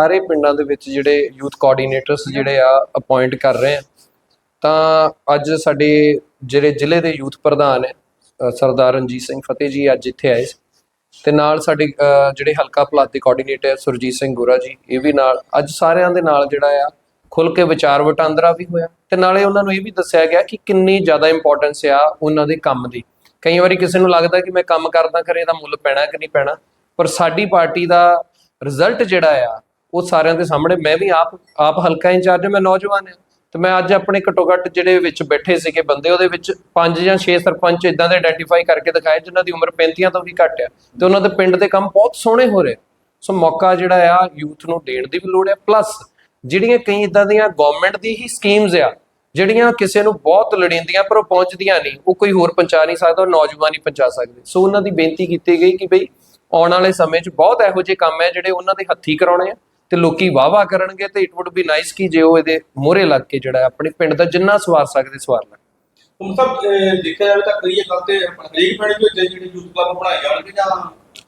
ਸਾਰੇ ਪਿੰਡਾਂ ਦੇ ਵਿੱਚ ਜਿਹੜੇ ਯੂਥ ਕੋਆਰਡੀਨੇਟਰਸ ਜਿਹੜੇ ਆ ਅਪਾਇੰਟ ਕਰ ਰਹੇ ਆ, ਤਾਂ ਅੱਜ ਸਾਡੇ ਜਿਹੜੇ ਜ਼ਿਲ੍ਹੇ ਦੇ ਯੂਥ ਪ੍ਰਧਾਨ ਹੈ ਸਰਦਾਰ ਰਣਜੀਤ ਸਿੰਘ ਫਤਿਹ ਜੀ ਅੱਜ ਇੱਥੇ ਆਏ ਸੀ ਤੇ ਨਾਲ ਸਾਡੇ ਜਿਹੜੇ ਹਲਕਾ ਪਲਾਟ ਦੇ ਕੋਆਰਡੀਨੇਟਰ ਸੁਰਜੀਤ ਸਿੰਘ ਗੋਰਾ ਜੀ, ਇਹ ਵੀ ਨਾਲ, ਅੱਜ ਸਾਰਿਆਂ ਦੇ ਨਾਲ ਜਿਹੜਾ ਆ ਖੁੱਲ ਕੇ ਵਿਚਾਰ ਵਟਾਂਦਰਾ ਵੀ ਹੋਇਆ ਤੇ ਨਾਲੇ ਉਹਨਾਂ ਨੂੰ ਇਹ ਵੀ ਦੱਸਿਆ ਗਿਆ ਕਿ ਕਿੰਨੀ ਜ਼ਿਆਦਾ ਇੰਪੋਰਟੈਂਸ ਆ ਉਹਨਾਂ ਦੇ ਕੰਮ ਦੀ। ਕਈ ਵਾਰੀ ਕਿਸੇ ਨੂੰ ਲੱਗਦਾ ਕਿ ਮੈਂ ਕੰਮ ਕਰਦਾ ਕਰੇ ਇਹਦਾ ਮੁੱਲ ਪੈਣਾ ਕਿ ਨਹੀਂ ਪੈਣਾ, ਪਰ ਸਾਡੀ ਪਾਰਟੀ ਦਾ ਰਿਜ਼ਲਟ ਜਿਹੜਾ ਆ ਉਹ ਸਾਰਿਆਂ ਦੇ ਸਾਹਮਣੇ, ਮੈਂ ਵੀ ਆਪ ਆਪ ਹਲਕਾ ਇੰਚਾਰਜ ਮੈਂ ਨੌਜਵਾਨ ਹਾਂ। ਤੇ ਮੈਂ ਅੱਜ ਆਪਣੇ ਘੱਟੋ ਘੱਟ ਜਿਹੜੇ ਵਿੱਚ ਬੈਠੇ ਸੀਗੇ ਬੰਦੇ, ਉਹਦੇ ਵਿੱਚ ਪੰਜ ਜਾਂ ਛੇ ਸਰਪੰਚ ਇਦਾਂ ਦੇ ਆਇਡੈਂਟੀਫਾਈ ਕਰਕੇ ਦਿਖਾਏ, ਜਿਨ੍ਹਾਂ ਦੀ ਉਮਰ 35 ਤੋਂ ਵੀ ਘੱਟ ਆ ਤੇ ਉਹਨਾਂ ਦੇ ਪਿੰਡ ਦੇ ਕੰਮ ਬਹੁਤ ਸੋਹਣੇ ਹੋ ਰਹੇ। ਸੋ ਮੌਕਾ ਜਿਹੜਾ ਆ, ਯੂਥ ਨੂੰ ਦੇਣ ਦੀ ਵੀ ਲੋੜ ਹੈ। ਪਲੱਸ ਜਿਹੜੀਆਂ ਕਈ ਇਦਾਂ ਦੀਆਂ ਗਵਰਨਮੈਂਟ ਦੀ ਹੀ ਸਕੀਮਸ ਆ, ਜਿਹੜੀਆਂ ਕਿਸੇ ਨੂੰ ਬਹੁਤ ਲੋੜੀਂਦੀਆਂ, ਪਰ ਉਹ ਪਹੁੰਚਦੀਆਂ ਨਹੀਂ। ਉਹ ਕੋਈ ਹੋਰ ਪਹੁੰਚਾ ਨਹੀਂ ਸਕਦਾ, ਉਹ ਨੌਜਵਾਨ ਹੀ ਪਹੁੰਚਾ ਸਕਦੇ। ਸੋ ਉਹਨਾਂ ਦੀ ਬੇਨਤੀ ਕੀਤੀ ਗਈ ਕਿ ਬਈ ਆਉਣ ਵਾਲੇ ਸਮੇਂ 'ਚ ਬਹੁਤ ਇਹੋ ਜਿਹੇ ਕੰਮ ਹੈ, ਜਿਹੜੇ ਉਹਨਾਂ ਦੇ ਹੱਥੀ ਕਰਾਉਣੇ ਆ। ਤੇ ਲੋਕੀ ਵਾਵਾ ਕਰਨਗੇ ਤੇ ਇਟ ਊਡ ਬੀ ਨਾਈਸ ਕਿ ਜੇ ਉਹ ਇਹਦੇ ਮੋਹਰੇ ਲੱਗ ਕੇ ਜਿਹੜਾ ਆਪਣੇ ਪਿੰਡ ਦਾ ਜਿੰਨਾ ਸਵਾਰ ਸਕਦੇ ਸਵਾਰ ਲੈਣ। ਹੁਣ ਸਭ ਦੇਖਿਆ ਜਾਵੇ ਤਾਂ ਕਈ ਗੱਲ ਤੇ ਹਰੇਕ ਪਿੰਡ ਵਿੱਚ ਜਿਹੜੇ ਯੂਥ ਕਲੱਬ ਬਣਾਏ ਜਾਣਗੇ ਜਾਂ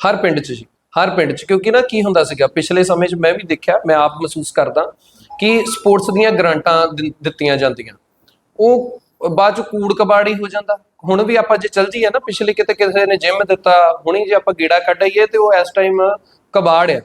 ਹਰ ਪਿੰਡ 'ਚ ਜੀ ਹਰ ਪਿੰਡ 'ਚ। ਕਿਉਂਕਿ ਨਾ ਕੀ ਹੁੰਦਾ ਸੀਗਾ ਪਿਛਲੇ ਸਮੇਂ 'ਚ ਮੈਂ ਵੀ ਦੇਖਿਆ ਮੈਂ ਆਪ ਮਹਿਸੂਸ ਕਰਦਾ ਕਿ ਸਪੋਰਟਸ ਦੀਆਂ ਗ੍ਰਾਂਟਾਂ ਦਿੱਤੀਆਂ ਜਾਂਦੀਆਂ। ਉਹ ਬਾਅਦ 'ਚ ਕੂੜ ਕਬਾੜੀ ਹੋ ਜਾਂਦਾ। ਹੁਣ ਵੀ ਆਪਾਂ ਜੇ ਚੱਲ ਜੀਏ ਨਾ ਪਿਛਲੇ ਕਿਤੇ ਕਿਸੇ ਨੇ ਜਿਮ ਦਿੱਤਾ ਹੁਣੀ ਜੇ ਆਪਾਂ ਗੇੜਾ ਕੱਢ ਆਈਏ ਤੇ ਉਹ ਇਸ ਟਾਈਮ ਕਬਾੜ ਆ।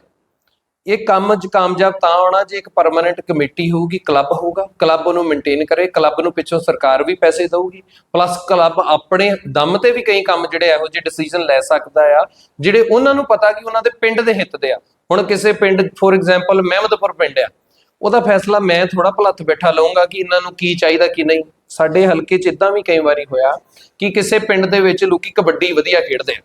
ਇਹ ਕੰਮ ਚ ਕਾਮਯਾਬ ਤਾਂ ਹੋਣਾ ਜੇ ਇੱਕ ਪਰਮਨੈਂਟ ਕਮੇਟੀ ਹੋਊਗੀ ਕਲੱਬ ਹੋਊਗਾ ਕਲੱਬ ਉਹਨੂੰ ਮੇਨਟੇਨ ਕਰੇ ਕਲੱਬ ਨੂੰ ਪਿੱਛੋਂ ਸਰਕਾਰ ਵੀ ਪੈਸੇ ਦੇਊਗੀ ਪਲੱਸ ਕਲੱਬ ਆਪਣੇ ਦਮ ਤੇ ਵੀ ਕਈ ਕੰਮ ਜਿਹੜੇ ਇਹੋ ਜਿਹੇ ਡਿਸੀਜਨ ਲੈ ਸਕਦਾ ਆ, ਜਿਹੜੇ ਉਹਨਾਂ ਨੂੰ ਪਤਾ ਕਿ ਉਹਨਾਂ ਦੇ ਪਿੰਡ ਦੇ ਹਿੱਤ ਦੇ ਆ। ਹੁਣ ਕਿਸੇ ਪਿੰਡ ਫੋਰ ਐਗਜ਼ਾਮਪਲ ਮਹਿਮਦਪੁਰ ਪਿੰਡ ਆ, ਉਹਦਾ ਫੈਸਲਾ ਮੈਂ ਥੋੜਾ ਭਲੱਥ ਬੈਠਾ ਲਵਾਂਗਾ ਕਿ ਇਹਨਾਂ ਨੂੰ ਕੀ ਚਾਹੀਦਾ, ਕੀ ਨਹੀਂ। ਸਾਡੇ ਹਲਕੇ 'ਚ ਇਦਾਂ ਵੀ ਕਈ ਵਾਰੀ ਹੋਇਆ ਕਿ ਕਿਸੇ ਪਿੰਡ ਦੇ ਵਿੱਚ ਲੋਕੀ ਕਬੱਡੀ ਵਧੀਆ ਖੇਡਦੇ ਆ।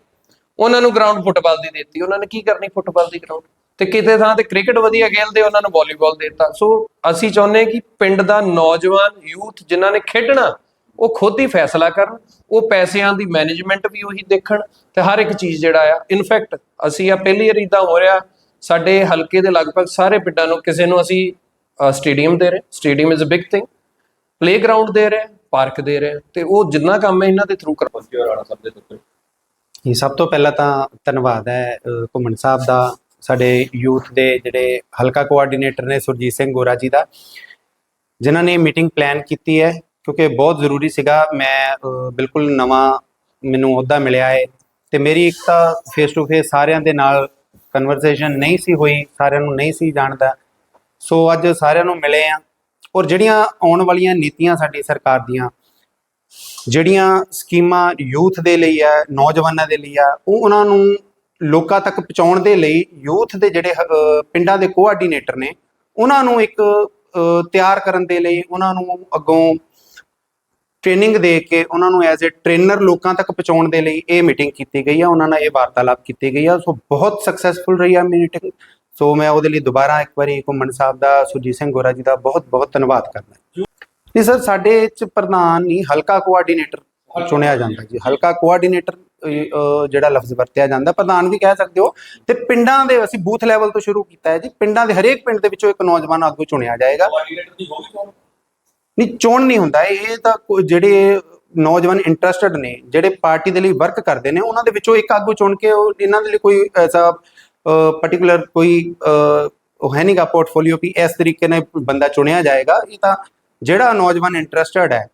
ਉਹਨਾਂ ਨੂੰ ਗਰਾਊਂਡ ਫੁੱਟਬਾਲ ਦੀ ਦਿੱਤੀ, ਉਹਨਾਂ ਨੇ ਕੀ ਕਰਨੀ ਫੁੱਟਬਾਲ ਦੀ ਗਰਾਊਂਡ ਤੇ ਕਿਤੇ ਥਾਂ ਤੇ ਕ੍ਰਿਕਟ ਵਧੀਆ ਖੇਡਦੇ ਉਹਨਾਂ ਨੂੰ ਵਾਲੀਬਾਲ ਦੇ ਦਿੱਤਾ। ਸੋ ਅਸੀਂ ਚਾਹੁੰਦੇ ਕਿ ਪਿੰਡ ਦਾ ਨੌਜਵਾਨ ਯੂਥ ਜਿਨ੍ਹਾਂ ਨੇ ਖੇਡਣਾ ਉਹ ਖੁਦ ਹੀ ਫੈਸਲਾ ਕਰਨ ਉਹ ਪੈਸਿਆਂ ਦੀ ਮੈਨੇਜਮੈਂਟ ਵੀ ਉਹੀ ਦੇਖਣ ਤੇ ਹਰ ਇੱਕ ਚੀਜ਼ ਜਿਹੜਾ ਆ ਇਨਫੈਕਟ ਅਸੀਂ ਆ ਪਹਿਲੀ ਵਾਰ ਇਦਾਂ ਹੋ ਰਿਹਾ ਸਾਡੇ ਹਲਕੇ ਦੇ ਲਗਭਗ ਸਾਰੇ ਪਿੰਡਾਂ ਨੂੰ ਕਿਸੇ ਨੂੰ ਅਸੀਂ ਸਟੇਡੀਅਮ ਦੇ ਰਹੇ stadium is a big thing playground ਦੇ ਰਹੇ ਪਾਰਕ ਦੇ ਰਹੇ ਤੇ ਉਹ ਜਿੰਨਾ ਕੰਮ ਹੈ ਇਹਨਾਂ ਦੇ ਥਰੂ ਕਰਵਾਉਂਦੇ ਪਹੁੰਚੇ ਰਾਣਾ ਸਾਹਿਬ ਦੇ ਉੱਤੇ। ਜੀ ਸਭ ਤੋਂ ਪਹਿਲਾਂ ਤਾਂ ਧੰਨਵਾਦ ਹੈ ਘੁੰਮਣ ਸਾਹਿਬ ਦਾ। ਸਾਡੇ ਯੂਥ ਦੇ ਜਿਹੜੇ ਹਲਕਾ ਕੋਆਰਡੀਨੇਟਰ ਨੇ ਸੁਰਜੀਤ ਸਿੰਘ ਗੋਰਾ ਜੀ ਦਾ, ਜਿਨ੍ਹਾਂ ਨੇ ਮੀਟਿੰਗ ਪਲਾਨ ਕੀਤੀ ਹੈ, ਕਿਉਂਕਿ ਬਹੁਤ ਜ਼ਰੂਰੀ ਸੀਗਾ, ਮੈਂ ਬਿਲਕੁਲ ਨਵਾਂ ਮੈਨੂੰ ਅਹੁਦਾ ਮਿਲਿਆ ਹੈ ਤੇ ਮੇਰੀ ਇੱਕ ਤਾਂ ਫੇਸ ਟੂ ਫੇਸ ਸਾਰਿਆਂ ਦੇ ਨਾਲ ਕਨਵਰਸੇਸ਼ਨ ਨਹੀਂ ਸੀ ਹੋਈ, ਸਾਰਿਆਂ ਨੂੰ ਨਹੀਂ ਸੀ ਜਾਣਦਾ। ਸੋ ਅੱਜ ਸਾਰਿਆਂ ਨੂੰ ਮਿਲੇ ਆ ਔਰ ਜਿਹੜੀਆਂ ਆਉਣ ਵਾਲੀਆਂ ਨੀਤੀਆਂ ਸਾਡੀ ਸਰਕਾਰ ਦੀਆਂ, ਜਿਹੜੀਆਂ ਸਕੀਮਾਂ ਯੂਥ ਦੇ ਲਈ ਆ ਨੌਜਵਾਨਾਂ ਦੇ ਲਈ ਆ ਉਹ ਉਹਨਾਂ ਨੂੰ ਲੋਕਾਂ ਤੱਕ ਪਹੁੰਚਾਉਣ ਦੇ ਲਈ ਯੂਥ ਦੇ ਜਿਹੜੇ ਪਿੰਡਾਂ ਦੇ ਕੋਆਰਡੀਨੇਟਰ ਨੇ, ਉਹਨਾਂ ਨੂੰ ਇੱਕ ਤਿਆਰ ਕਰਨ ਦੇ ਲਈ, ਉਹਨਾਂ ਨੂੰ ਅੱਗੋਂ ਟ੍ਰੇਨਿੰਗ ਦੇ ਕੇ, ਉਹਨਾਂ ਨੂੰ ਐਜ਼ ਅ ਟ੍ਰੇਨਰ ਲੋਕਾਂ ਤੱਕ ਪਹੁੰਚਾਉਣ ਦੇ ਲਈ ਇਹ ਮੀਟਿੰਗ ਕੀਤੀ ਗਈ ਆ, ਉਹਨਾਂ ਨਾਲ ਇਹ ਵਾਰਤਾਲਾਪ ਕੀਤੀ ਗਈ ਆ। ਸੋ ਬਹੁਤ ਸਕਸੈਸਫੁਲ ਰਹੀ ਆ ਮੀਟਿੰਗ ਸੋ ਮੈਂ ਉਹਦੇ ਲਈ ਦੁਬਾਰਾ ਇੱਕ ਵਾਰੀ ਘੁੰਮਣ ਸਾਹਿਬ ਦਾ, ਸੁਰਜੀਤ ਸਿੰਘ ਗੋਰਾ ਜੀ ਦਾ ਬਹੁਤ ਬਹੁਤ ਧੰਨਵਾਦ ਕਰਦਾ। ਨਹੀਂ ਸਰ, ਸਾਡੇ ਚ ਪ੍ਰਧਾਨ ਨਹੀਂ ਹਲਕਾ ਕੋਆਰਡੀਨੇਟਰ ਚੁਣਿਆ ਜਾਂਦਾ ਜੀ। ਹਲਕਾ ਕੋਆਰਡੀਨੇਟਰ ਜਿਹੜਾ ਲਫ਼ਜ਼ ਵਰਤਿਆ ਜਾਂਦਾ ਪ੍ਰਧਾਨ ਵੀ ਕਹਿ ਸਕਦੇ ਹੋ। ਤੇ ਪਿੰਡਾਂ ਦੇ ਅਸੀਂ ਬੂਥ ਲੈਵਲ ਤੋਂ ਸ਼ੁਰੂ ਕੀਤਾ ਹੈ ਜੀ। ਪਿੰਡਾਂ ਦੇ ਹਰੇਕ ਪਿੰਡ ਦੇ ਵਿੱਚੋਂ ਇੱਕ ਨੌਜਵਾਨ ਆਗੂ ਚੁਣਿਆ ਜਾਏਗਾ। ਨਹੀਂ ਚੋਣ ਨਹੀਂ ਹੁੰਦਾ। ਇਹ ਤਾਂ ਜਿਹੜੇ ਨੌਜਵਾਨ ਇੰਟਰਸਟਡ ਨੇ ਜਿਹੜੇ ਪਾਰਟੀ ਦੇ ਲਈ ਵਰਕ ਕਰਦੇ ਨੇ ਉਹਨਾਂ ਦੇ ਵਿੱਚੋਂ ਇੱਕ ਆਗੂ ਚੁਣ ਕੇ ਉਹ ਇਹਨਾਂ ਦੇ ਲਈ ਕੋਈ ਐਸਾ ਪਾਰਟਿਕੂਲਰ ਕੋਈ ਉਹ ਹੈ ਨਹੀਂਗਾ ਪੋਰਟਫੋਲੀਓ ਵੀ ਇਸ ਤਰੀਕੇ ਨਾਲ ਬੰਦਾ ਚੁਣਿਆ ਜਾਏਗਾ। ਇਹ ਤਾਂ ਜਿਹੜਾ ਨੌਜਵਾਨ ਇੰਟਰਸਟਡ ਹੈ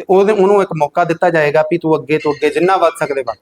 ਤੇ ਉਹਦੇ ਉਹਨੂੰ ਇੱਕ ਮੌਕਾ ਦਿੱਤਾ ਜਾਏਗਾ ਵੀ ਤੂੰ ਅੱਗੇ ਤੋਂ ਅੱਗੇ ਜਿੰਨਾ ਵੱਧ ਸਕਦੇ ਵੱਧ